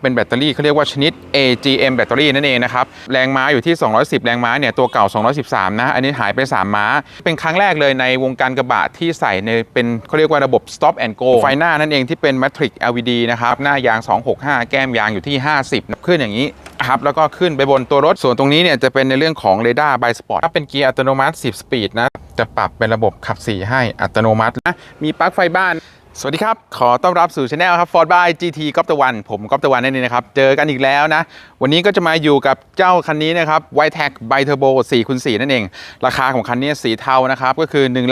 เป็นแบตเตอรี่เขาเรียกว่าชนิด AGM แบตเตอรี่นั่นเองนะครับ แรงม้าอยู่ที่ 210 แรงม้าเนี่ยตัวเก่า 213 นะ อันนี้หายไป 3 ม้า เป็นครั้งแรกเลยในวงการกระบะที่ใส่ในเป็นเขาเรียกว่าระบบ stop and go ไฟหน้านั่นเองที่เป็น Matrix LED นะครับ หน้ายาง 265 แก้มยางอยู่ที่ 50 ขึ้นอย่างนี้ครับแล้วก็ขึ้นไปบนตัวรถส่วนตรงนี้เนี่ยจะเป็นในเรื่องของเรดาร์ไบสปอร์ตถ้าเป็นเกียร์อัตโนมัติ 10 สปีดนะจะปรับเป็นระบบขับ4ให้อัตโนมัตินะมีปลั๊กไฟบ้าน สวัสดีครับ ขอต้อนรับสู่ช anel ครับ Ford by GT ก๊อปตะวัน ผมก๊อปตะวันนั่นเองนะครับ เจอกันอีกแล้วนะ วันนี้ก็จะมาอยู่กับเจ้าคันนี้นะครับ w i t e c b i Turbo 4คูณ4นั่นเอง ราคาของคันนี้สีเทานะครับ ก็คือ 1 2 9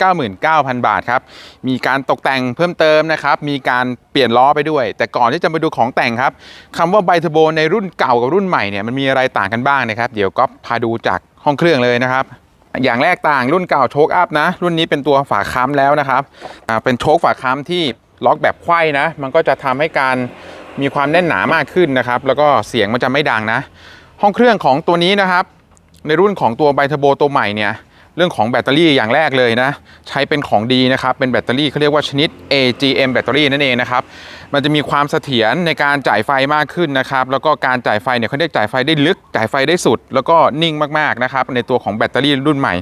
9 9 0 0 บาทครับ มีการตกแต่งเพิ่มเติมนะครับ มีการเปลี่ยนล้อไปด้วย แต่ก่อนที่จะมาดูของแต่งครับคำว่า b i Turbo ในรุ่นเก่ากับรุ่นใหม่เนี่ยมันมีอะไรต่างกันบ้างนะครับ เดี๋ยวก็พาดูจากห้องเครื่องเลยนะครับ อย่างแรกต่างรุ่นเก่าโชคอัพนะ รุ่นนี้เป็นตัวฝาค้ำแล้วนะครับอ่าเป็นโชคฝาค้ำที่ล็อกแบบไขว้นะ มันก็จะทำให้การมีความแน่นหนามากขึ้นนะครับ แล้วก็เสียงมันจะไม่ดังนะ ห้องเครื่องของตัวนี้นะครับ ในรุ่นของตัวไบเทอร์โบตัวใหม่เนี่ย เรื่องของแบตเตอรี่อย่างแรกเลยนะ ใช้เป็นของดีนะครับ เป็นแบตเตอรี่เขาเรียกว่าชนิด AGM แบตเตอรี่นั่นเองนะครับ มันจะมีความเสถียรในการจ่ายไฟมากขึ้นนะครับ แล้วก็การจ่ายไฟเนี่ยเขาเรียกจ่ายไฟได้ลึก จ่ายไฟได้สุด แล้วก็นิ่งมากๆนะครับ ในตัวของแบตเตอรี่รุ่นใหม่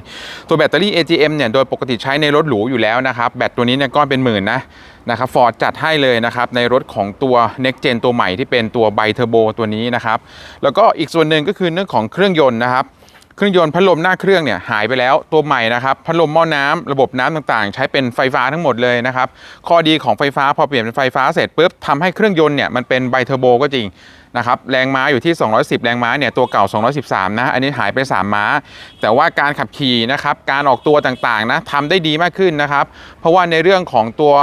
ตัวแบตเตอรี่ AGM เนี่ยโดยปกติใช้ในรถหรูอยู่แล้วนะครับ แบตตัวนี้เนี่ยก้อนเป็นหมื่นนะนะครับฟอร์ดจัดให้เลยนะครับในรถของตัว Next Gen ตัวใหม่ที่เป็นตัวไบเทอร์โบตัวนี้นะครับ แล้วก็อีกส่วนหนึ่งก็คือเรื่องของเครื่องยนต์นะครับ เครื่องยนต์พัดลมหน้าเครื่องเนี่ยหายไปแล้วตัวใหม่นะครับพัดลมหม้อน้ำระบบน้ำต่างๆ ใช้เป็นไฟฟ้าทั้งหมดเลยนะครับข้อดีของไฟฟ้าพอเปลี่ยนเป็นไฟฟ้าเสร็จปุ๊บทำให้เครื่องยนต์เนี่ยมันเป็นไบเทอร์โบก็จริงนะครับแรงม้าอยู่ที่ 210 แรงม้าเนี่ยตัวเก่า 213 นะ อันนี้หายไป 3 ม้า แต่ว่าการขับขี่นะครับการออกตัวต่างๆนะทำได้ดีมากขึ้นนะครับ เพราะว่าในเรื่องของตัว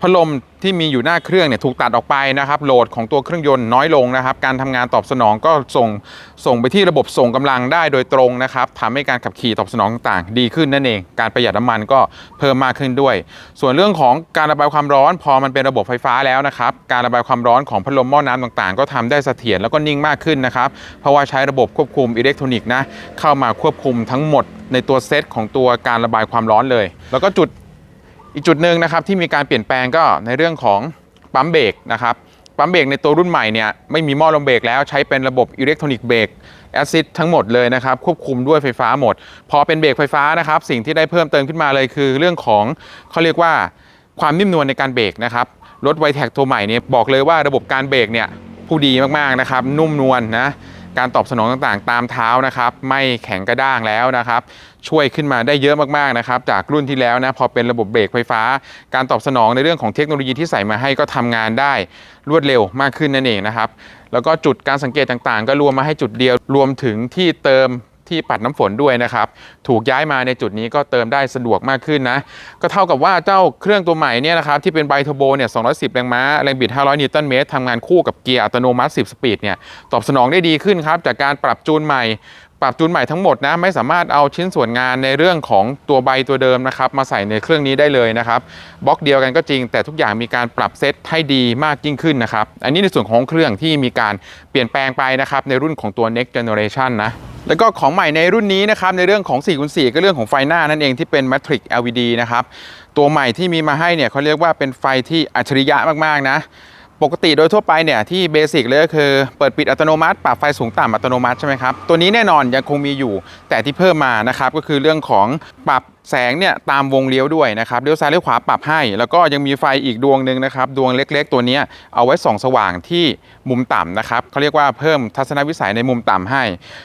พัดลม ที่มีอยู่หน้าเครื่องเนี่ยถูกตัดออกไปนะครับโหลดของตัวเครื่องยนต์น้อยลงนะครับ การทำงานตอบสนองก็ส่งส่งไปที่ระบบส่งกำลังได้โดยตรงนะครับทำให้การขับขี่ตอบสนองต่างๆ ดีขึ้นนั่นเอง การประหยัดน้ำมันก็เพิ่มมากขึ้นด้วย ส่วนเรื่องของการระบายความร้อน พอมันเป็นระบบไฟฟ้าแล้วนะครับการระบายความร้อนของพัดลมหม้อน้ำต่างๆ ก็ทำได้เสถียรแล้วก็นิ่งมากขึ้นนะครับเพราะว่าใช้ระบบควบคุมอิเล็กทรอนิกส์นะเข้ามาควบคุมทั้งหมดในตัวเซตของตัวการระบายความร้อนเลย แล้วก็จุด อีกจุดหนึ่งนะครับที่มีการเปลี่ยนแปลงก็ในเรื่องของปั๊มเบรกนะครับปั๊มเบรกในตัวรุ่นใหม่เนี่ยไม่มีหม้อลมเบรกแล้วใช้เป็นระบบอิเล็กทรอนิกส์เบรกแอซิดทั้งหมดเลยนะครับควบคุมด้วยไฟฟ้าหมด พอเป็นเบรกไฟฟ้านะครับสิ่งที่ได้เพิ่มเติมขึ้นมาเลยคือ เรื่องของเขาเรียกว่าความนิ่มนวลในการเบรกนะครับรถไวแท็กตัวใหม่เนี่ยบอกเลยว่าระบบการเบรกเนี่ยผู้ดีมากๆนะครับนุ่มนวลนะ การตอบสนองต่างๆ ตามเท้านะครับ ไม่แข็งกระด้างแล้วนะครับ ช่วยขึ้นมาได้เยอะมากๆนะครับ จากรุ่นที่แล้วนะพอเป็นระบบเบรกไฟฟ้า การตอบสนองในเรื่องของเทคโนโลยีที่ใส่มาให้ก็ทำงานได้รวดเร็วมากขึ้นนั่นเองนะครับ แล้วก็จุดการสังเกตต่างๆ ก็รวมมาให้จุดเดียวรวมถึงที่เติม ที่ปัดน้ำฝนด้วยนะครับ ถูกย้ายมาในจุดนี้ก็เติมได้สะดวกมากขึ้นนะ ก็เท่ากับว่าเจ้าเครื่องตัวใหม่เนี่ยนะครับที่เป็นไบเทอร์โบเนี่ย 210 แรงม้า แรงบิด 500 นิวตันเมตรทำงานคู่กับเกียร์อัตโนมัติ 10 สปีดเนี่ย ตอบสนองได้ดีขึ้นครับ จากการปรับจูนใหม่ ปรับจูนใหม่ทั้งหมดนะไม่สามารถเอาชิ้นส่วนงานในเรื่องของตัวใบตัวเดิมนะครับมาใส่ในเครื่องนี้ได้เลยนะครับบล็อกเดียวกันก็จริง แต่ทุกอย่างมีการปรับเซตให้ดีมากยิ่งขึ้นนะครับอันนี้ในส่วนของเครื่องที่มีการเปลี่ยนแปลงไปนะครับในรุ่นของตัว next generation นะแล้วก็ของใหม่ในรุ่นนี้นะครับในเรื่องของ4คูณ4ก็เรื่องของไฟหน้านั่นเองที่เป็น Matrix LED นะครับตัวใหม่ที่มีมาให้เนี่ยเขาเรียกว่าเป็นไฟที่อัจฉริยะมากๆนะ ปกติโดยทั่วไปเนี่ยที่เบสิกเลยก็คือเปิดปิดอัตโนมัติปรับไฟสูงต่ำอัตโนมัติใช่ไหมครับตัวนี้แน่นอนยังคงมีอยู่ แต่ที่เพิ่มมานะครับก็คือเรื่องของปรับแสงเนี่ยตามวงเลี้ยวด้วยนะครับเลี้ยวซ้ายเลี้ยวขวาปรับให้ แล้วก็ยังมีไฟอีกดวงหนึ่งนะครับดวงเล็กๆ ตัวนี้เอาไว้ส่องสว่างที่มุมต่ำนะครับเขาเรียกว่าเพิ่มทัศนวิสัยในมุมต่ำให้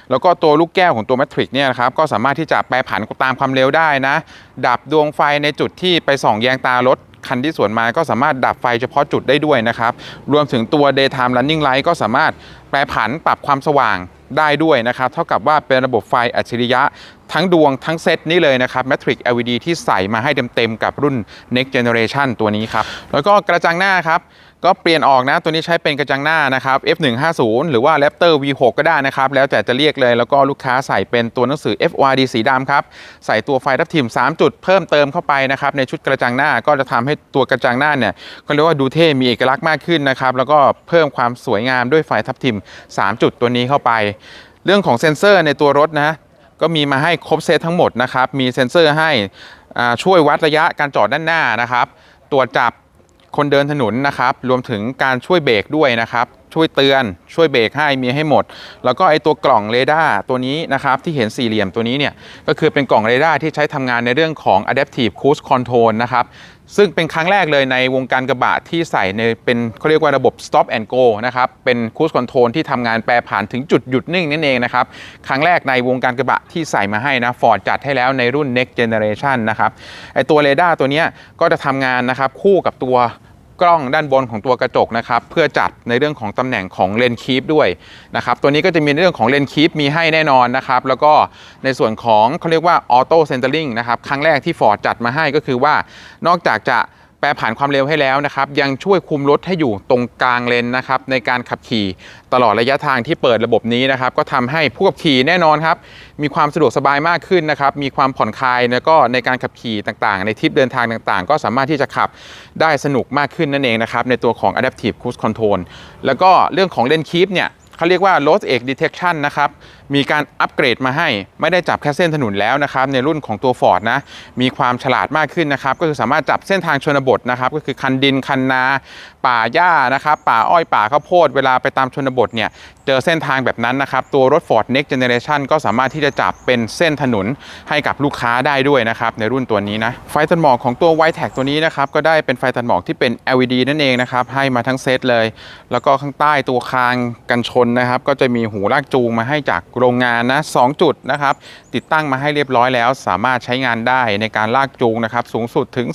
แล้วก็ตัวลูกแก้วของตัวแมทริกเนี่ยนะครับก็สามารถที่จะแปรผันตามความเร็วได้นะ ดับดวงไฟในจุดที่ไปส่องแยงตารถ คันที่สวนมาก็สามารถดับไฟเฉพาะจุดได้ด้วยนะครับ รวมถึงตัว daytime running light ก็สามารถแปรผันปรับความสว่างได้ด้วยนะครับ เท่ากับว่าเป็นระบบไฟอัจฉริยะทั้งดวงทั้งเซตนี้เลยนะครับ Matrix LED ที่ใส่มาให้เต็มๆกับรุ่น Next Generation ตัวนี้ครับ แล้วก็กระจังหน้าครับ ก็เปลี่ยนออกนะตัวนี้ใช้เป็นกระจังหน้านะครับ F150 หรือว่า Raptor V6 ก็ได้นะครับ แล้วแต่จะเรียกเลยแล้วก็ลูกค้าใส่เป็นตัวหนังสือ FYD สีดำครับ ใส่ตัวไฟทับทิม 3 จุดเพิ่มเติมเข้าไปนะครับ ในชุดกระจังหน้าก็จะทำให้ตัวกระจังหน้าเนี่ยก็เรียกว่าดูเท่ มีเอกลักษณ์มากขึ้นนะครับ แล้วก็เพิ่มความสวยงามด้วยไฟทับทิม 3 จุดตัวนี้เข้าไป เรื่องของเซ็นเซอร์ในตัวรถนะก็มีมาให้ครบเซตทั้งหมดนะครับมีเซ็นเซอร์ให้ช่วยวัดระยะการจอดด้านหน้านะครับตรวจจับ คนเดินถนนนะครับ รวมถึงการช่วยเบรกด้วยนะครับ ช่วยเตือน ช่วยเบรกให้มีให้หมด แล้วก็ไอตัวกล่องเรดาร์ตัวนี้นะครับที่เห็นสี่เหลี่ยมตัวนี้เนี่ยก็คือเป็นกล่องเรดาร์ที่ใช้ทำงานในเรื่องของ adaptive cruise control นะครับซึ่งเป็นครั้งแรกเลยในวงการกระบะที่ใส่ในเป็นเขาเรียกว่าระบบ stop and go นะครับ เป็น cruise control ที่ทำงานแปรผ่านถึงจุดหยุดนิ่งนั่นเองนะครับ ครั้งแรกในวงการกระบะที่ใส่มาให้นะ Ford จัดให้แล้วในรุ่น next generation นะครับ ไอตัวเรดาร์ตัวนี้ก็จะทำงานนะครับคู่กับตัว กล้องด้านบนของตัวกระจกนะครับเพื่อจัดในเรื่องของตำแหน่งของเลนคีปด้วยนะครับตัวนี้ก็จะมีในเรื่องของเลนคีปมีให้แน่นอนนะครับแล้วก็ในส่วนของเขาเรียกว่าออโต้เซนเตอร์ลิงนะครับครั้งแรกที่ Ford จัดมาให้ก็คือว่านอกจากจะ รผ่านความเร็วให้แล้วนะครับ ยังช่วยคุมรถให้อยู่ตรงกลางเลนนะครับในการขับขี่ตลอดระยะทางที่เปิดระบบนี้นะครับ ก็ทำให้ผู้ขับขี่แน่นอนครับมีความสะดวกสบายมากขึ้นนะครับ มีความผ่อนคลายแล้วก็ในการขับขี่ต่างๆ ในทริปเดินทางต่างๆ ก็สามารถที่จะขับได้สนุกมากขึ้นนั่นเองนะครับในตัวของ Adaptive Cruise Control แล้วก็เรื่องของ Lane Keep เนี่ยเขาเรียกว่า Road Edge Detection นะครับมีการอัปเกรดมาให้ ไม่ได้จับแค่เส้นถนนแล้วนะครับในรุ่นของตัว Ford นะมีความฉลาดมากขึ้นนะครับก็คือสามารถจับเส้นทางชนบทนะครับก็คือคันดินคันนา ป่าหญ้านะครับป่าอ้อยป่าข้าวโพดเวลาไปตามชนบทเนี่ยเจอเส้นทางแบบนั้นนะครับตัวรถ Ford Next Generation ก็สามารถที่จะจับเป็นเส้นถนนให้กับลูกค้าได้ด้วยนะครับในรุ่นตัวนี้นะไฟตัดหมอกของตัว w i t e c ตัวนี้นะครับก็ได้เป็นไฟตัดหมอกที่เป็น LED นั่นเองนะครับให้มาทั้งเซตเลย แล้วก็ข้างใต้ตัวคางกันชนนะครับก็จะมีหูลากจูงมาให้จากโรงงานนะสจุดนะครับ ติดตั้งมาให้เรียบร้อยแล้ว สามารถใช้งานได้ในการลากจูงนะครับ สูงสุดถึง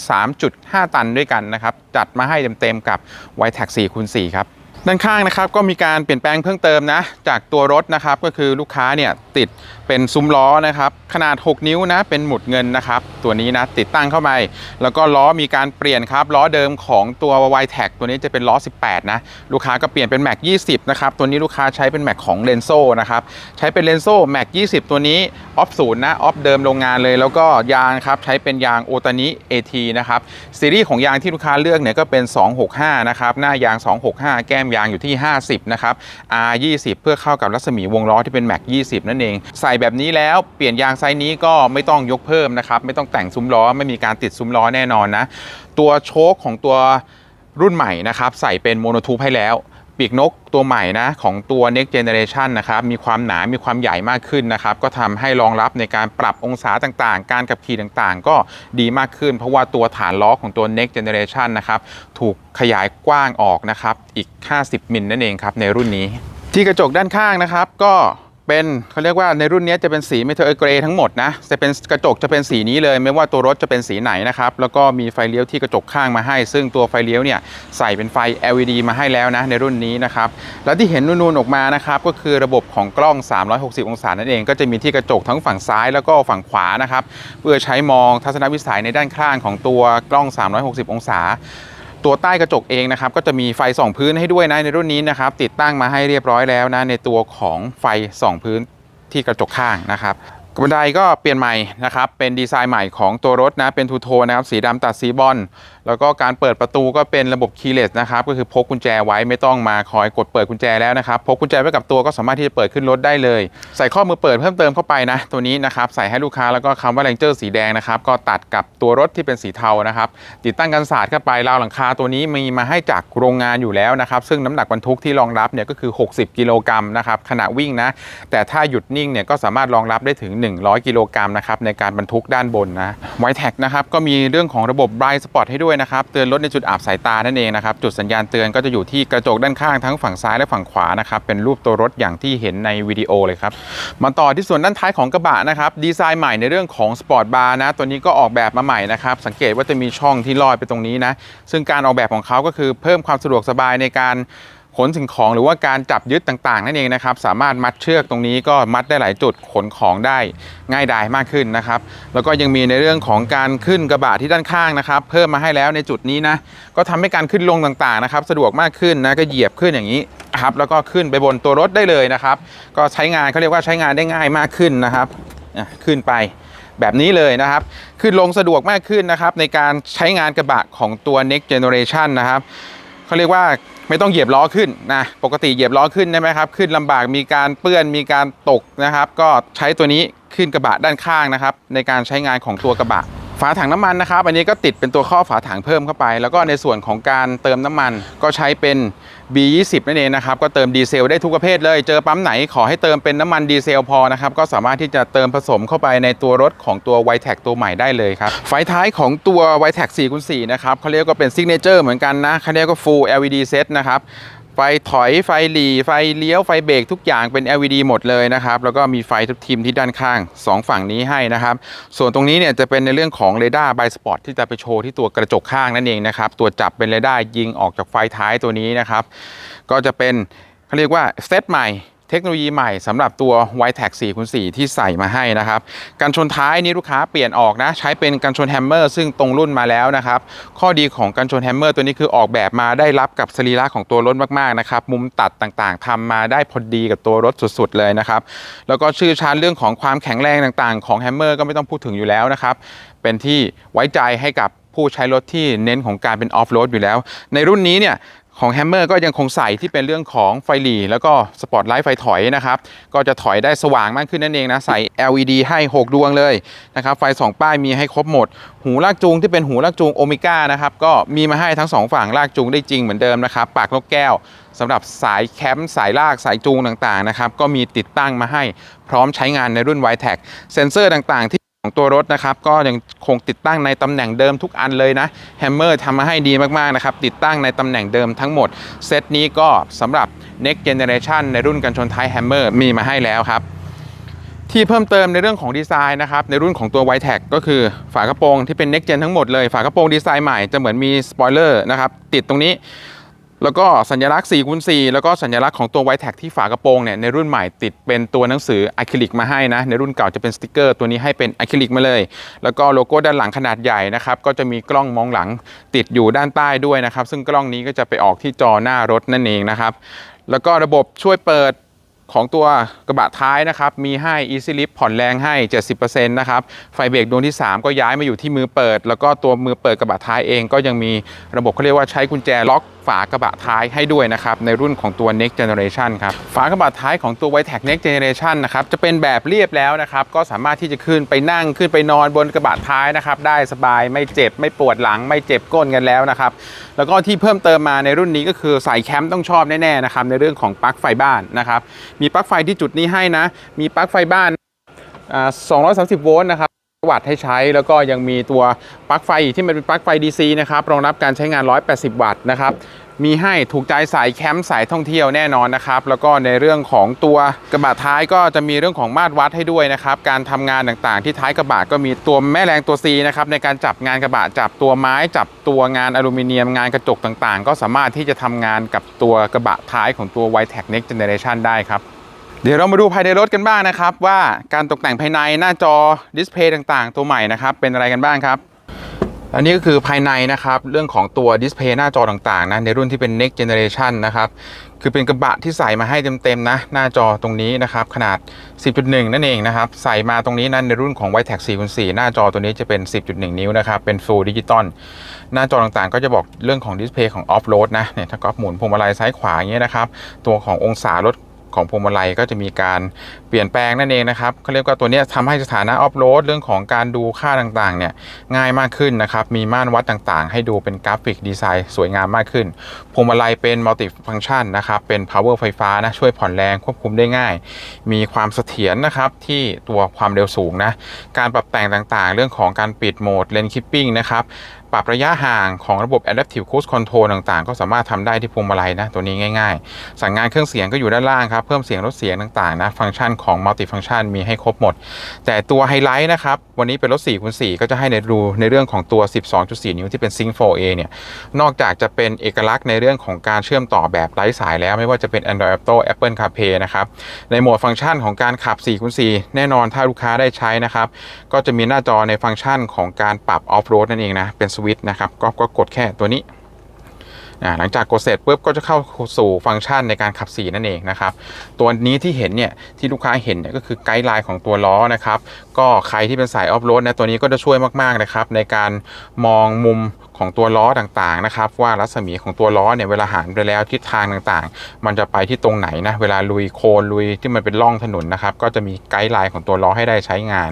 3.5 ตันด้วยกันนะครับ จัดมาให้เต็มๆกับ w i t e c 4คูณ4ครับด้านข้างนะครับก็มีการเปลี่ยนแปลงเพิ่มเติมนะ จากตัวรถนะครับก็คือลูกค้าเนี่ยติด เป็นซุ้มล้อนะครับขนาด 6 นิ้วนะเป็นหมุดเงินนะครับตัวนี้นะติดตั้งเข้าไปแล้วก็ล้อมีการเปลี่ยนครับล้อเดิมของตัว y t e c ตัวนี้จะเป็นล้อ 18 นะลูกค้าก็เปลี่ยนเป็นแม็ก20 นะครับตัวนี้ลูกค้าใช้เป็นแม็กของเลนโซนะครับใช้เป็นเลนโซแม็ก20 ตัวนี้ออฟศูนย์นะออฟเดิมโรงงานเลยแล้วก็ยางครับใช้เป็นยางโอตานิ AT นะครับซีรีส์ของยางที่ลูกค้าเลือกเนี่ยก็เป็น 265 นะครับหน้ายาง 265 แก้มยางอยู่ที่ 50 นะครับ R 20 เพื่อเข้ากับรัศมีวงล้อที่เป็นแม็ก20 นั่นเองใส่แบบนี้แล้วเปลี่ยนยางไซส์นี้ก็ไม่ต้องยกเพิ่มนะครับไม่ต้องแต่งซุ้มล้อไม่มีการติดซุ้มล้อแน่นอนนะตัวโชคของตัวรุ่นใหม่นะครับใส่เป็นโมโนทูปให้แล้วปีกนกตัวใหม่นะของตัว next generation นะครับมีความหนา มีความใหญ่มากขึ้นนะครับก็ทำให้รองรับในการปรับองศาต่างๆ การขับขี่ต่างๆ ก็ดีมากขึ้น เพราะว่าตัวฐานล้อของตัว next generation นะครับถูกขยายกว้างออกนะครับอีก 50มิลนั่นเองครับในรุ่นนี้ ที่กระจกด้านข้างนะครับก็ เป็นเขาเรียกว่าในรุ่นนี้จะเป็นสีเมทัลเกรย์ทั้งหมดนะจะเป็นกระจกจะเป็นสีนี้เลย ไม่ว่าตัวรถจะเป็นสีไหนนะครับแล้วก็มีไฟเลี้ยวที่กระจกข้างมาให้ ซึ่งตัวไฟเลี้ยวเนี่ยใส่เป็นไฟ LED มาให้แล้วนะในรุ่นนี้นะครับแล้วที่เห็นนูนๆออกมานะครับก็คือระบบของกล้อง 360 องศานั่นเอง ก็จะมีที่กระจกทั้งฝั่งซ้ายแล้วก็ฝั่งขวานะครับเพื่อใช้มองทัศนวิสัยในด้านข้างของตัวกล้อง 360 องศา ตัวใต้กระจกเองนะครับก็จะมีไฟส่องพื้นให้ด้วยนะในรุ่นนี้นะครับติดตั้งมาให้เรียบร้อยแล้วนะในตัวของไฟส่องพื้นที่กระจกข้างนะครับบันไดก็เปลี่ยนใหม่นะครับเป็นดีไซน์ใหม่ของตัวรถนะเป็นทูโทนะครับสีดำตัดสีบอลแล้วก็การเปิดประตูก็เป็นระบบคีย์เลสนะครับก็คือพกกุญแจไว้ไม่ต้องมาคอยกดเปิดกุญแจแล้วนะครับพกกุญแจไว้กับตัวก็สามารถที่จะเปิดขึ้นรถได้เลย ใส่ข้อมือเปิดเพิ่มเติมเข้าไปนะ ตัวนี้นะครับใส่ให้ลูกค้าแล้วก็คำว่าแรงเจอร์สีแดงนะครับก็ตัดกับตัวรถที่เป็นสีเทานะครับติดตั้งกันศาสตร์เข้าไปราวหลังคาตัวนี้มีมาให้จากโรงงานอยู่แล้วนะครับซึ่งน้ำหนักบรรทุกที่รองรับเนี่ยก็คือ 60 กิโลกรัมนะครับขณะวิ่งนะแต่ถ้าหยุดนิ่งเนี่ยก็สามารถรองรับได้ถึง 100 กิโลกรัมนะครับในการบรรทุกด้านบนนะไวแท็กนะครับก็มีเรื่องของระบบ Bright Spot ให้ด้วยนะครับ เตือนรถในจุดอับสายตานั่นเองนะครับ จุดสัญญาณเตือนก็จะอยู่ที่กระจกด้านข้างทั้งฝั่งซ้ายและฝั่งขวานะครับ เป็นรูปตัวรถอย่างที่เห็นในวิดีโอเลยครับ มาต่อที่ส่วนด้านท้ายของกระบะนะครับ ดีไซน์ใหม่ในเรื่องของสปอร์ตบาร์นะ ตัวนี้ก็ออกแบบมาใหม่นะครับ สังเกตว่าจะมีช่องที่ลอยไปตรงนี้นะ ซึ่งการออกแบบของเขาก็คือเพิ่มความสะดวกสบายในการ ขนสิ่งของหรือว่าการจับยึดต่างๆ นั่นเองนะครับ สามารถมัดเชือกตรงนี้ก็มัดได้หลายจุดขนของได้ง่ายดายมากขึ้นนะครับ แล้วก็ยังมีในเรื่องของการขึ้นกระบะที่ด้านข้างนะครับ เพิ่มมาให้แล้วในจุดนี้นะก็ทำให้การขึ้นลงต่างๆนะครับ สะดวกมากขึ้นนะก็เหยียบขึ้นอย่างนี้ครับแล้วก็ขึ้นไปบนตัวรถได้เลยนะครับ ก็ใช้งานเขาเรียกว่าใช้งานได้ง่ายมากขึ้นนะครับขึ้นไปแบบนี้เลยนะครับ ขึ้นลงสะดวกมากขึ้นนะครับ ในการใช้งานกระบะของตัว next generation นะครับเขาเรียกว่า ไม่ต้องเหยียบล้อขึ้นนะปกติเหยียบล้อขึ้นใช่ไหมครับขึ้นลำบากมีการเปื้อนมีการตกนะครับ ก็ใช้ตัวนี้ขึ้นกระบะด้านข้างนะครับ ในการใช้งานของตัวกระบะ ฝาถังน้ำมันนะครับอันนี้ก็ติดเป็นตัวข้อฝาถังเพิ่มเข้าไป แล้วก็ในส่วนของการเติมน้ำมันก็ใช้เป็น B20 นั่นเองนะครับก็เติมดีเซลได้ทุกประเภทเลย เจอปั๊มไหนขอให้เติมเป็นน้ำมันดีเซลพอนะครับก็สามารถที่จะเติมผสมเข้าไปในตัวรถของตัว y t e c ตัวใหม่ได้เลยครับไฟท้ายของตัว y t e c 4คูณ4นะครับเขาเรียกว่าเป็นซิกเนเจอร์เหมือนกันนะเขาเรียกว่า Full LED Set นะครับ ไฟถอยไฟหลีไฟเลี้ยวไฟเบรกทุกอย่างเป็น LED หมดเลยนะครับ แล้วก็มีไฟทุกทีมที่ด้านข้าง 2 ฝั่งนี้ให้นะครับ ส่วนตรงนี้เนี่ยจะเป็นในเรื่องของเรดาร์ไบสปอร์ตที่จะไปโชว์ที่ตัวกระจกข้างนั่นเองนะครับ ตัวจับเป็นเรดาร์ยิงออกจากไฟท้ายตัวนี้นะครับ ก็จะเป็นเขาเรียกว่าเซตใหม่ เทคโนโลยีใหม่สำหรับตัว y t e c 4คูณ4ที่ใส่มาให้นะครับกันชนท้ายนี้ลูกค้าเปลี่ยนออกนะ ใช้เป็นกันชนแฮมเมอร์ซึ่งตรงรุ่นมาแล้วนะครับข้อดีของกันชนแฮมเมอร์ตัวนี้คือออกแบบมาได้รับกับสรีระของตัวรถมากๆนะครับมุมตัดต่างๆทำมาได้พอดีกับตัวรถสุดๆเลยนะครับแล้วก็ชื่อชาญเรื่องของความแข็งแรงต่างๆ ของแฮมเมอร์ก็ไม่ต้องพูดถึงอยู่แล้วนะครับเป็นที่ไว้ใจให้กับผู้ใช้รถที่เน้นของการเป็นออฟโรดอยู่แล้ว ในรุ่นนี้เนี่ย ของแฮมเมอร์ก็ยังคงใส่ที่เป็นเรื่องของไฟหลีแล้วก็สปอตไลท์ไฟถอยนะครับ ก็จะถอยได้สว่างมากขึ้นนั่นเองนะ ใส่ LED ให้ 6 ดวงเลยนะครับ ไฟ 2 ป้ายมีให้ครบหมด หูลากจูงที่เป็นหูลากจูงโอเมก้านะครับ ก็มีมาให้ทั้ง 2 ฝั่งลากจูงได้จริงเหมือนเดิมนะครับ ปากนกแก้วสำหรับสายแคมป์สายลากสายจูงต่างๆนะครับ ก็มีติดตั้งมาให้พร้อมใช้งานในรุ่น y t e c เซนเซอร์ต่างๆที่ ของตัวรถนะครับก็ยังคงติดตั้งในตำแหน่งเดิมทุกอันเลยนะแฮมเมอร์ทำมาให้ดีมากๆนะครับติดตั้งในตำแหน่งเดิมทั้งหมด เซตนี้ก็สำหรับ next generation ในรุ่นกันชนท้ายแฮมเมอร์มีมาให้แล้วครับ ที่เพิ่มเติมในเรื่องของดีไซน์นะครับในรุ่นของตัว y t e c ก็คือฝากระโปรงที่เป็น next gen ทั้งหมดเลยฝากระโปรงดีไซน์ใหม่จะเหมือนมีสปอยเลอร์นะครับติดตรงนี้ แล้วก็สัญลักษณ์4คูณ4แล้วก็สัญลักษณ์ของตัว y t e c ที่ฝากระโปรงเนี่ยในรุ่นใหม่ติดเป็นตัวหนังสืออะคริลิกมาให้นะ ในรุ่นเก่าจะเป็นสติกเกอร์ตัวนี้ให้เป็นอะคริลิกมาเลย แล้วก็โลโก้ด้านหลังขนาดใหญ่นะครับ ก็จะมีกล้องมองหลังติดอยู่ด้านใต้ด้วยนะครับ ซึ่งกล้องนี้ก็จะไปออกที่จอหน้ารถนั่นเองนะครับ แล้วก็ระบบช่วยเปิดของตัวกระบะท้ายนะครับ มีให้ Easy Lift ผ่อนแรงให้ 70%นะครับ ไฟเบรกดวงที่ 3 ก็ย้ายมาอยู่ที่มือเปิด แล้วก็ตัวมือเปิดกระบะท้ายเองก็ยังมีระบบเขาเรียกว่าใช้กุญแจล็อกากระบะท้ายให้ด้วยนะครับ ในรุ่นของตัว Next Generation ครับ ฝากระบะท้ายของตัว y t e c Next Generation นะครับ จะเป็นแบบเรียบแล้วนะครับ ก็สามารถที่จะขึ้นไปนั่งขึ้นไปนอนบนกระบะท้ายนะครับ ได้สบายไม่เจ็บไม่ปวดหลังไม่เจ็บก้นกันแล้วนะครับ แล้วก็ที่เพิ่มเติมมาในรุ่นนี้ก็คือสายแคมป์ต้องชอบแน่ๆนะครับ ในเรื่องของปลั๊กไฟบ้านนะครับ มีปลั๊กไฟที่จุดนี้ให้นะ มีปลั๊กไฟบ้านอ่า230 โวลต์นะครับ วัตต์ให้ใช้ แล้วก็ยังมีตัวปลั๊กไฟที่มันเป็นปลั๊กไฟ DC นะครับรองรับการใช้งาน 180 วัตต์นะครับมีให้ถูกใจสายแคมป์สายท่องเที่ยวแน่นอนนะครับแล้วก็ในเรื่องของตัวกระบะท้ายก็จะมีเรื่องของมาตรวัดให้ด้วยนะครับการทำงานต่างๆ ที่ท้ายกระบะก็มีตัวแม่แรงตัว C นะครับในการจับงานกระบะจับตัวไม้จับตัวงานอลูมิเนียมงานกระจกต่างๆ ก็สามารถที่จะทำงานกับตัวกระบะท้ายของตัว y t e c Next Generation ได้ครับ เดี๋ยวเรามาดูภายในรถกันบ้างนะครับ ว่าการตกแต่งภายในหน้าจอดิสเพย์ต่างๆ ตัวใหม่นะครับ เป็นอะไรกันบ้างครับ อันนี้ก็คือภายในนะครับ เรื่องของตัวดิสเพย์หน้าจอต่างๆนะในรุ่นที่เป็น next generation นะครับ คือเป็นกระบะที่ใส่มาให้เต็มๆนะ หน้าจอตรงนี้นะครับ ขนาด 10.1 นั่นเองนะครับ ใส่มาตรงนี้นั้นในรุ่นของ y t e c 4 4 4 หน้าจอตัวนี้จะเป็น 10.1 นิ้วนะครับ เป็น full digital หน้าจอต่างๆ ก็จะบอกเรื่องของดิสเพย์ของ off road นะเนี่ยถ้าก๊อฟหมุนพวงมาลัยซ้ายขวาอย่างเงี้ยนะครับตัวขององศารถ ของพวงมาลัยก็จะมีการเปลี่ยนแปลงนั่นเองนะครับเขาเรียกว่าตัวนี้ยทำให้สถานะออฟโรดเรื่องของการดูค่าต่างๆเนี่ยง่ายมากขึ้นนะครับ มีม่านวัดต่างๆ ให้ดูเป็นกราฟิกดีไซน์สวยงามมากขึ้น พวงมาลัยเป็นมัลติฟัง c t ชันนะครับ เป็น power ไฟฟ้านะช่วยผ่อนแรงควบคุมได้ง่าย มีความเสถียรนะครับที่ตัวความเร็วสูงนะ การปรับแต่งต่างๆ เรื่องของการปิดโหมดเลนคิปปิ้งนะครับ ปรับระยะห่างของระบบ Adaptive Cruise Control ต่างๆ ก็สามารถทำได้ที่พวงมาลัยนะ ตัวนี้ง่ายๆ สั่งงานเครื่องเสียงก็อยู่ด้านล่างครับ เพิ่มเสียงลดเสียงต่างๆ นะ ฟังก์ชันของ Multi Function มีให้ครบหมด แต่ตัวไฮไลท์นะครับ วันนี้เป็นรถ4คูณ4ก็จะให้ในดูในเรื่องของตัว 12.4 นิ้วที่เป็น Sync 4A เนี่ย นอกจากจะเป็นเอกลักษณ์ในเรื่องของการเชื่อมต่อแบบไร้สายแล้วไม่ว่าจะเป็น Android Auto Apple CarPlay นะครับ ในโหมดฟังก์ชันของการขับ4คูณ4แน่นอนถ้าลูกค้าได้ใช้นะครับก็จะมีหน้าจอในฟังก์ชันของการปรับ Off Road นั่นเองนะเป็นวิตช์นะครับก็ก็กดแค่ตัวนี้หลังจากกดเสร็จปุ๊บก็จะเข้าสู่ฟังก์ชันในการขับสีนั่นเองนะครับ ตัวนี้ที่เห็นเนี่ยที่ลูกค้าเห็นเนี่ยก็คือไกด์ไลน์ของตัวล้อนะครับ ก็ใครที่เป็นสายออฟโรดนะตัวนี้ก็จะช่วยมากๆนะครับในการมองมุม ของตัวล้อต่างๆนะครับ ว่ารัศมีของตัวล้อเนี่ยเวลาหันไปแล้วทิศทางต่างๆ มันจะไปที่ตรงไหนนะเวลาลุยโคลนลุยที่มันเป็นร่องถนนนะครับก็จะมีไกด์ไลน์ของตัวล้อให้ได้ใช้งาน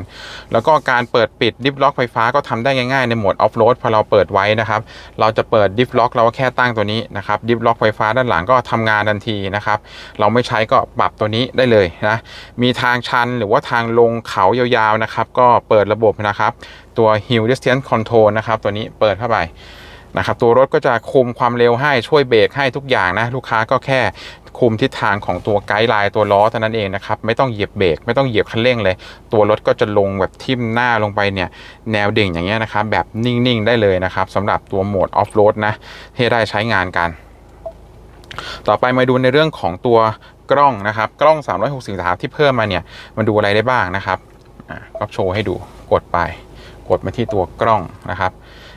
แล้วก็การเปิดปิดดิฟล็อกไฟฟ้าก็ทำได้ง่ายๆในโหมดออฟโรดพอเราเปิดไว้นะครับ เราจะเปิดดิฟล็อกเราก็แค่ตั้งตัวนี้นะครับดิฟล็อกไฟฟ้าด้านหลังก็ทำงานทันทีนะครับเราไม่ใช้ก็ปรับตัวนี้ได้เลยนะมีทางชันหรือว่าทางลงเขายาวๆนะครับก็เปิดระบบนะครับ ตัว Hill Distance Control นะครับตัวนี้เปิดเข้าไปนะครับตัวรถก็จะคุมความเร็วให้ช่วยเบรกให้ทุกอย่างนะลูกค้าก็แค่คุมทิศทางของตัวไกด์ไลน์ตัวล้อเท่านั้นเองนะครับไม่ต้องเหยียบเบรกไม่ต้องเหยียบคันเร่งเลย ตัวรถก็จะลงแบบทิ่มหน้าลงไปเนี่ยแนวดิ่งอย่างเงี้ยนะครับแบบนิ่งๆได้เลยนะครับสำหรับตัวโหมดออฟโรดนะที่ได้ใช้งานกัน ต่อไปมาดูในเรื่องของตัวกล้องนะครับกล้อง 360องศาที่เพิ่มมาเนี่ยมันดูอะไรได้บ้างนะครับก็โชว์ให้ดูกดไป กดมาที่ตัวกล้องนะครับ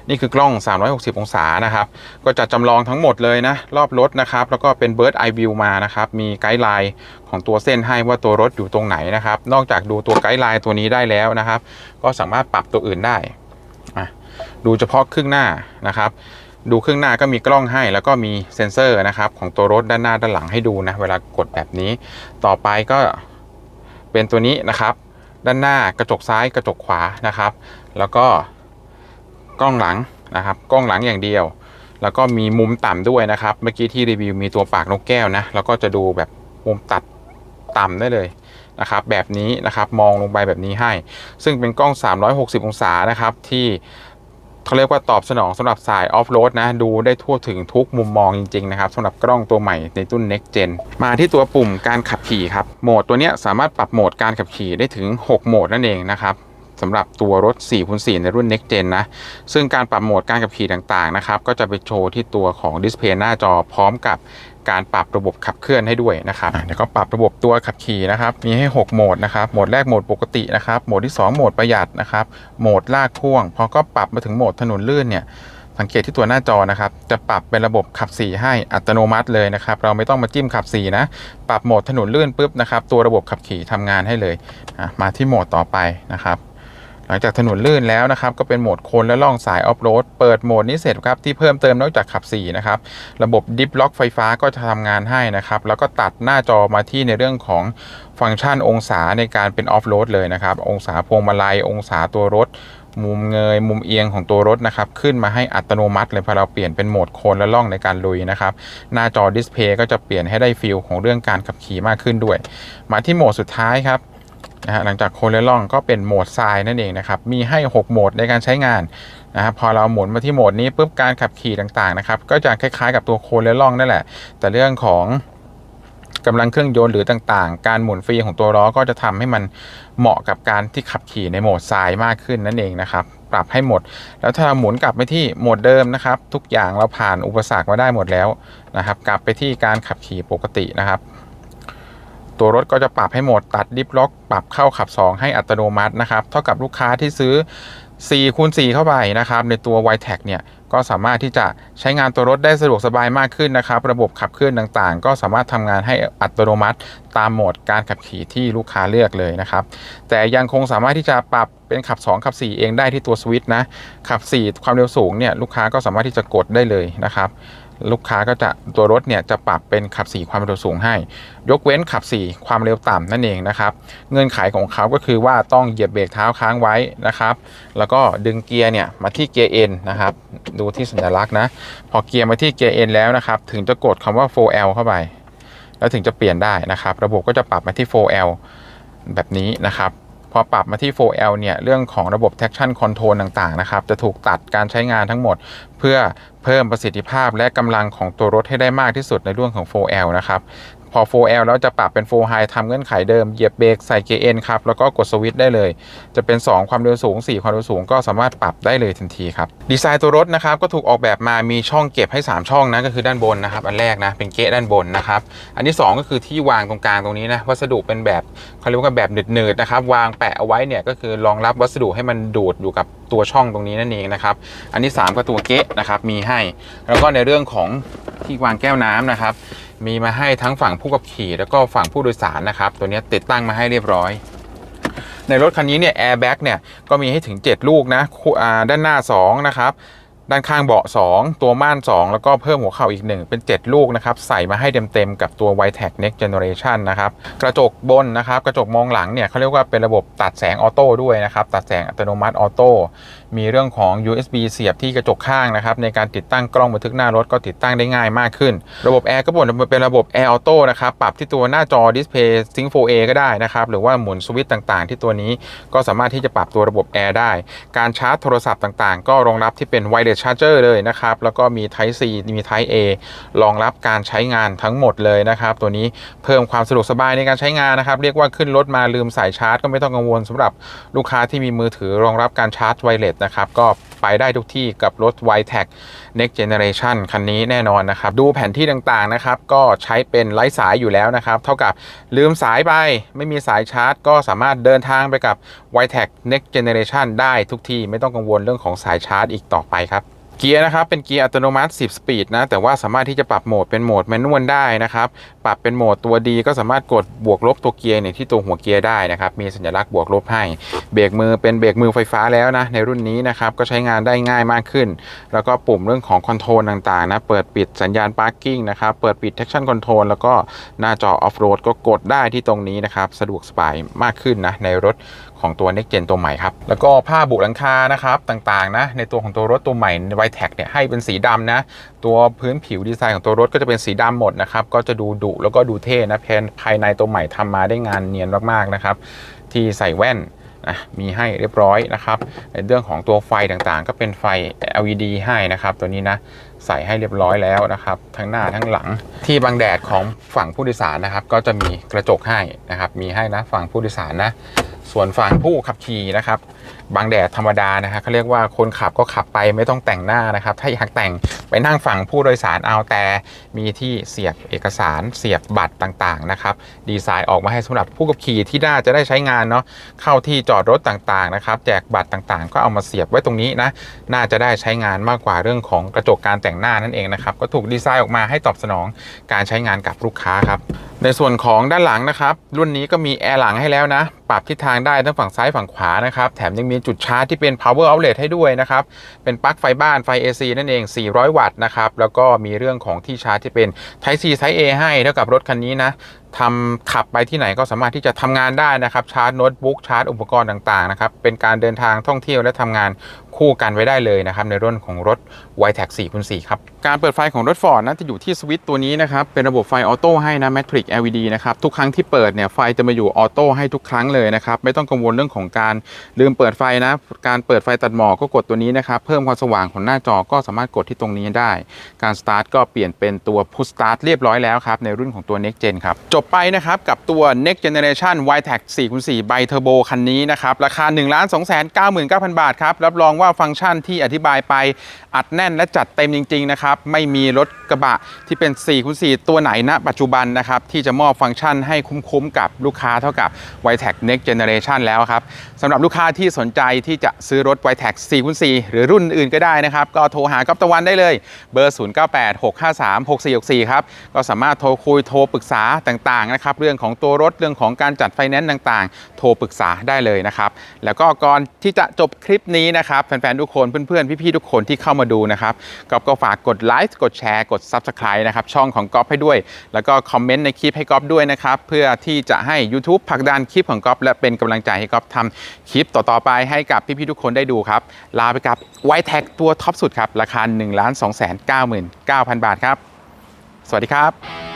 นี่คือกล้อง 360 องศานะครับ ก็จะจำลองทั้งหมดเลยนะ รอบรถนะครับ แล้วก็เป็น Bird Eye View มานะครับ มีไกด์ไลน์ของตัวเส้นให้ว่าตัวรถอยู่ตรงไหนนะครับ นอกจากดูตัวไกด์ไลน์ตัวนี้ได้แล้วนะครับ ก็สามารถปรับตัวอื่นได้ ดูเฉพาะครึ่งหน้านะครับ ดูครึ่งหน้าก็มีกล้องให้ แล้วก็มีเซ็นเซอร์นะครับของตัวรถด้านหน้าด้านหลังให้ดูนะ เวลากดแบบนี้ ต่อไปก็เป็นตัวนี้นะครับ ด้านหน้ากระจกซ้ายกระจกขวานะครับ แล้วก็กล้องหลังนะครับ กล้องหลังอย่างเดียว แล้วก็มีมุมต่ำด้วยนะครับ เมื่อกี้ที่รีวิวมีตัวปากนกแก้วนะ แล้วก็จะดูแบบมุมตัดต่ำได้เลยนะครับ แบบนี้นะครับมองลงไปแบบนี้ให้ ซึ่งเป็นกล้อง 360 องศานะครับที่ เขาเรียกว่าตอบสนองสำหรับสายออฟโรดนะ ดูได้ทั่วถึงทุกมุมมองจริง ๆ นะครับสำหรับกล้องตัวใหม่ในรุ่น Next Gen มาที่ตัวปุ่มการขับขี่ครับโหมดตัวนี้สามารถปรับโหมดการขับขี่ได้ถึง 6 โหมดนั่นเองนะครับ สำหรับตัวรถ 4x4 ในรุ่น Next Gen นะ ซึ่งการปรับโหมดการขับขี่ต่างๆนะครับ ก็จะไปโชว์ที่ตัวของดิสเพย์หน้าจอพร้อมกับการปรับระบบขับเคลื่อนให้ด้วยนะครับอะเดี๋ยวก็ปรับระบบตัวขับขี่นะครับ มีให้ 6 โหมดนะครับ โหมดแรกโหมดปกตินะครับ โหมดที่ 2 โหมดประหยัดนะครับ โหมดลากพ่วง พอก็ปรับมาถึงโหมดถนนลื่นเนี่ย สังเกตที่ตัวหน้าจอนะครับ จะปรับเป็นระบบขับสีให้อัตโนมัติเลยนะครับ เราไม่ต้องมาจิ้มขับสีนะ ปรับโหมดถนนลื่นปุ๊บนะครับ ตัวระบบขับขี่ทำงานให้เลยอะมาที่โหมดต่อไปนะครับห ลังจากถนนลื่นแล้วนะครับก็เป็นโหมดโคนและล่องสายออฟโรดเปิดโหมดนี้เสร็จครับที่เพิ่มเติมนอกจากขับ4นะครับระบบดิฟล็อกไฟฟ้าก็จะทำงานให้นะครับแล้วก็ตัดหน้าจอมาที่ในเรื่องของฟังก์ชันองศาในการเป็นออฟโรดเลยนะครับองศาพวงมาลัยองศาตัวรถมุมเงยมุมเอียงของตัวรถนะครับขึ้นมาให้อัตโนมัติเลยพอเราเปลี่ยนเป็นโหมดโคนและล่องในการลุยนะครับหน้าจอดิสเพย์ก็จะเปลี่ยนให้ได้ฟีลของเรื่องการขับขี่มากขึ้นด้วย มาที่โหมดสุดท้ายครับ นะฮะหลังจากโคเลล่องก็เป็นโหมดทรายนั่นเองนะครับ มีให้ 6 โหมดในการใช้งานนะครับพอเราหมุนมาที่โหมดนี้ปุ๊บการขับขี่ต่างๆนะครับก็จะคล้ายๆกับตัวโคเลล่องนั่นแหละ แต่เรื่องของกำลังเครื่องยนต์หรือต่างๆ การหมุนฟรีของตัวล้อก็จะทำให้มันเหมาะกับการที่ขับขี่ในโหมดทรายมากขึ้นนั่นเองนะครับ ปรับให้หมด แล้วถ้าเราหมุนกลับไปที่โหมดเดิมนะครับ ทุกอย่างเราผ่านอุปสรรคมาได้หมดแล้วนะครับ กลับไปที่การขับขี่ปกตินะครับ ตัวรถก็จะปรับให้โหมดตัดดิฟล็อก ปรับเข้าขับ 2 ให้อัตโนมัตินะครับเท่ากับลูกค้าที่ซื้อ4คูณ4เข้าไปนะครับในตัว y t e c เนี่ยก็สามารถที่จะใช้งานตัวรถได้สะดวกสบายมากขึ้นนะครับ ระบบขับเคลื่อนต่างๆ ก็สามารถทำงานให้อัตโนมัติ ตามโหมดการขับขี่ที่ลูกค้าเลือกเลยนะครับ แต่ยังคงสามารถที่จะปรับเป็นขับ 2 ขับ 4 เองได้ที่ตัวสวิตช์นะขับ 4 ความเร็วสูงเนี่ยลูกค้าก็สามารถที่จะกดได้เลยนะครับ ลูกค้าก็จะตัวรถเนี่ยจะปรับเป็นขับ 4 ความเร็วสูงให้ ยกเว้นขับ 4 ความเร็วต่ำนั่นเองนะครับเงื่อนไขของเขาก็คือว่าต้องเหยียบเบรกเท้าค้างไว้นะครับ แล้วก็ดึงเกียร์เนี่ยมาที่เกียร์ N นะครับดูที่สัญลักษณ์นะพอเกียร์มาที่เกียร์ N แล้วนะครับถึงจะกดคำว่า 4L เข้าไป แล้วถึงจะเปลี่ยนได้นะครับ ระบบก็จะปรับมาที่ 4L แบบนี้นะครับ พอปรับมาที่ 4L เนี่ย เรื่องของระบบ traction control ต่างๆ นะครับ จะถูกตัดการใช้งานทั้งหมด เพื่อเพิ่มประสิทธิภาพและกำลังของตัวรถให้ได้มากที่สุดในเรื่องของ 4L นะครับ พอ 4L แล้วจะปรับเป็น 4 High ทำเงื่อนไขเดิม เหยียบเบรกใส่เกียร์ N ครับ แล้วก็กดสวิตช์ได้เลย จะเป็น 2 ความเร็วสูง 4 ความเร็วสูงก็สามารถปรับได้เลยทันทีครับ ดีไซน์ตัวรถนะครับ ก็ถูกออกแบบมามีช่องเก็บให้ 3 ช่องนะก็คือด้านบนนะครับ อันแรกนะเป็นเกะด้านบนนะครับ อันที่ 2 ก็คือที่วางตรงกลางตรงนี้นะ วัสดุเป็นแบบเขาเรียกว่าแบบหนืดๆนะครับ วางแปะเอาไว้เนี่ยก็คือรองรับวัสดุให้มันดูดอยู่กับตัวช่องตรงนี้นั่นเองนะครับ อันที่ 3 ก็ตัวเกะนะครับมีให้ แล้วก็ในเรื่องของที่วางแก้วน้ำนะครับ มีมาให้ทั้งฝั่งผู้ขับขี่แล้วก็ฝั่งผู้โดยสารนะครับ ตัวนี้ติดตั้งมาให้เรียบร้อย ในรถคันนี้เนี่ยแอร์แบ็กเนี่ยก็มีให้ถึง 7 ลูกนะด้านหน้า 2 นะครับด้านข้างเบาะ 2 ตัวม่าน 2 แล้วก็เพิ่มหัวเข่าอีก 1 เป็น 7 ลูกนะครับ ใส่มาให้เต็มๆกับตัว w i t e c Next Generation นะครับ กระจกบนนะครับ กระจกมองหลังเนี่ยเขาเรียกว่าเป็นระบบตัดแสงออโต้ด้วยนะครับ ตัดแสงอัตโนมัติออโต้ มีเรื่องของ USB เสียบที่กระจกข้างนะครับในการติดตั้งกล้องบันทึกหน้ารถก็ติดตั้งได้ง่ายมากขึ้น ระบบแอร์ก็เป็นระบบแอร์ออโต้นะครับปรับที่ตัวหน้าจอดิสเพย์ซิง 4A ก็ได้นะครับหรือว่าหมุนสวิตช์ต่างๆ ที่ตัวนี้ก็สามารถที่จะปรับตัวระบบแอร์ได้ การชาร์จโทรศัพท์ต่างๆ ก็รองรับที่เป็น wireless charger เลยนะครับแล้วก็มี Type C มี Type A รองรับการใช้งานทั้งหมดเลยนะครับตัวนี้เพิ่มความสะดวกสบายในการใช้งานนะครับเรียกว่าขึ้นรถมาลืมสายชาร์จ ก็ไม่ต้องกังวลสำหรับลูกค้าที่มีมือถือรองรับการชาร์จไวเลสนะครับก็ไปได้ทุกที่กับรถ y t e c Next Generation คันนี้แน่นอนนะครับ ดูแผนที่ต่างๆนะครับ ก็ใช้เป็นไร้สายอยู่แล้วนะครับ เท่ากับลืมสายไป ไม่มีสายชาร์จ ก็สามารถเดินทางไปกับ y t e c Next Generation ได้ทุกที่ ไม่ต้องกังวลเรื่องของสายชาร์จอีกต่อไปครับ เกียร์นะครับเป็นเกียร์อัตโนมัติ 10 สปีดนะแต่ว่าสามารถที่จะปรับโหมดเป็นโหมดแมนนวลได้นะครับปรับเป็นโหมดตัวดีก็สามารถกดบวกลบตัวเกียร์เนี่ยที่ตัวหัวเกียร์ได้นะครับมีสัญลักษณ์บวกลบให้เบรกมือเป็นเบรกมือไฟฟ้าแล้วนะในรุ่นนี้นะครับก็ใช้งานได้ง่ายมากขึ้น แล้วก็ปุ่มเรื่องของคอนโทรลต่างๆนะเปิดปิดสัญญาณ parking นะครับเปิดปิด traction control แล้วก็หน้าจอ off road ก็กดได้ที่ตรงนี้นะครับสะดวกสบายมากขึ้นนะในรถ ของตัว Next Gen ตัวใหม่ครับ แล้วก็ผ้าบุหลังคานะครับต่างๆนะในตัวของตัวรถตัวใหม่ไวแท็กเนี่ยให้เป็นสีดำนะ ตัวพื้นผิวดีไซน์ของตัวรถก็จะเป็นสีดำหมดนะครับก็จะดูดุแล้วก็ดูเท่นะเพนภายในตัวใหม่ทำมาได้งานเนียนมากๆนะครับที่ใส่แว่นนะมีให้เรียบร้อยนะครับ ในเรื่องของตัวไฟต่างๆ ก็เป็นไฟ LED ให้นะครับตัวนี้นะใส่ให้เรียบร้อยแล้วนะครับ ทั้งหน้าทั้งหลังที่บังแดดของฝั่งผู้โดยสารนะครับ ก็จะมีกระจกให้นะครับ มีให้นะฝั่งผู้โดยสารนะ ส่วนฝั่งผู้ขับขี่นะครับ บางแดดธรรมดานะฮะเขาเรียกว่าคนขับก็ขับไปไม่ต้องแต่งหน้านะครับ ถ้าอยากแต่งไปนั่งฝั่งผู้โดยสารเอาแต่มีที่เสียบเอกสารเสียบบัตรต่างๆนะครับ ดีไซน์ออกมาให้สำหรับผู้ขับขี่ที่น่าจะได้ใช้งานเนาะเข้าที่จอดรถต่างๆนะครับ แจกบัตรต่างๆ ก็เอามาเสียบไว้ตรงนี้นะน่าจะได้ใช้งานมากกว่าเรื่องของกระจกการแต่งหน้านั่นเองนะครับก็ถูกดีไซน์ออกมาให้ตอบสนองการใช้งานกับลูกค้าครับในส่วนของด้านหลังนะครับรุ่นนี้ก็มีแอร์หลังให้แล้วนะปรับทิศทางได้ทั้งฝั่งซ้ายฝั่งขวานะครับแถมยังมีจุดชาร์จที่เป็น power outlet ให้ด้วยนะครับ เป็นปลั๊กไฟบ้านไฟ AC นั่นเอง 400 วัตต์นะครับ แล้วก็มีเรื่องของที่ชาร์จที่เป็น Type C Type A ให้เท่ากับรถคันนี้นะ ทำขับไปที่ไหนก็สามารถที่จะทำงานได้นะครับ ชาร์จโน้ตบุ๊กชาร์จอุปกรณ์ต่างๆนะครับ เป็นการเดินทางท่องเที่ยวและทำงานคู่กันไว้ได้เลยนะครับ ในรุ่นของรถ y t e c 4คูณ4ครับ การเปิดไฟของรถ Ford นะจะอยู่ที่สวิตช์ตัวนี้นะครับ เป็นระบบไฟออโต้ให้นะ Matrix LED นะครับ ทุกครั้งที่เปิดเนี่ยไฟจะมาอยู่ออโต้ให้ทุกครั้งเลยนะครับ ไม่ต้องกังวลเรื่องของการลืมเปิดไฟนะ การเปิดไฟตัดหมอกก็กดตัวนี้นะครับ เพิ่มความสว่างของหน้าจอก็สามารถกดที่ตรงนี้ได้ การสตาร์ทก็เปลี่ยนเป็นตัว Push Start เรียบร้อยแล้วครับในรุ่นของตัว Next Gen ครับจบไปนะครับกับตัว Next Generation y t e c 4คูณ4 Bi Turbo คันนี้นะครับ ราคา 1 2 9 9 0 0 0 บาทครับ รับรองว่าฟังก์ชันที่อธิบายไปอัดแน่นและจัดเต็มจริงๆนะครับไม่มีรถกระบะที่เป็น4คูณ4ตัวไหนณปัจจุบันนะครับที่จะมอบฟังก์ชันให้คุ้มๆกับลูกค้าเท่ากับ y t e c Next Generation แล้วครับสำหรับลูกค้าที่สนใจที่จะซื้อรถ y t e c 4คูณ4หรือรุ่นอื่นก็ได้นะครับ ก็โทรหาก๊อฟตะวันได้เลยเบอร์ 0986536464 ครับก็สามารถโทรคุยโทรปรึกษาต่างๆนะครับเรื่องของตัวรถเรื่องของการจัดไฟแนนซ์ต่างๆ โทรปรึกษาได้เลยนะครับแล้วก็ก่อนที่จะจบคลิปนี้นะครับแฟนๆทุกคนเพื่อนๆพี่ๆทุกคนที่เข้ามาดูนะครับก๊อฟก็ฝากกดไลค์กดแชร์กด Subscribe นะครับช่องของก๊อฟให้ด้วย แล้วก็คอมเมนต์ในคลิปให้ก๊อฟด้วยนะครับเพื่อที่จะให้ YouTube ผลักดันคลิปของก๊อฟและเป็นกำลังใจให้ก๊อฟทำคลิปต่อๆไปให้กับพี่ๆทุกคนได้ดูครับลาไปกับไวแท็กตัวท็อปสุดครับราคา1 2 9 9 0 0 0 บาทครับ สวัสดีครับ